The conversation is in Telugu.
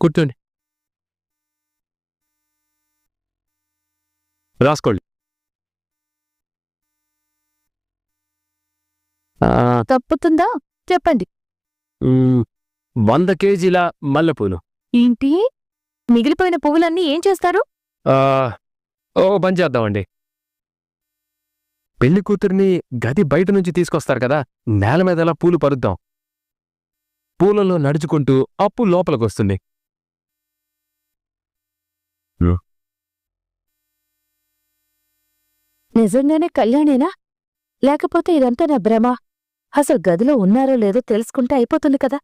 కూర్చోండి. రాసుకోండి. తప్పుతుందా? చెప్పండి. వంద కేజీల మల్లెపూలు. ఏంటి? మిగిలిపోయిన పువ్వులన్నీ ఏం చేస్తారు? ఆ, ఓ పని చేద్దామండి. పెళ్ళి కూతుర్ని గది బయట నుంచి తీసుకొస్తారు కదా నేల మీద ఎలా పూలు పరుద్దాం? పూలలో నడుచుకుంటూ అప్పు లోపలికొస్తుంది. నిజంగానే కళ్యాణేనా? లేకపోతే ఇదంతా నా భ్రమ. అసలు గదిలో ఉన్నారో లేదో తెలుసుకుంటే అయిపోతుంది కదా.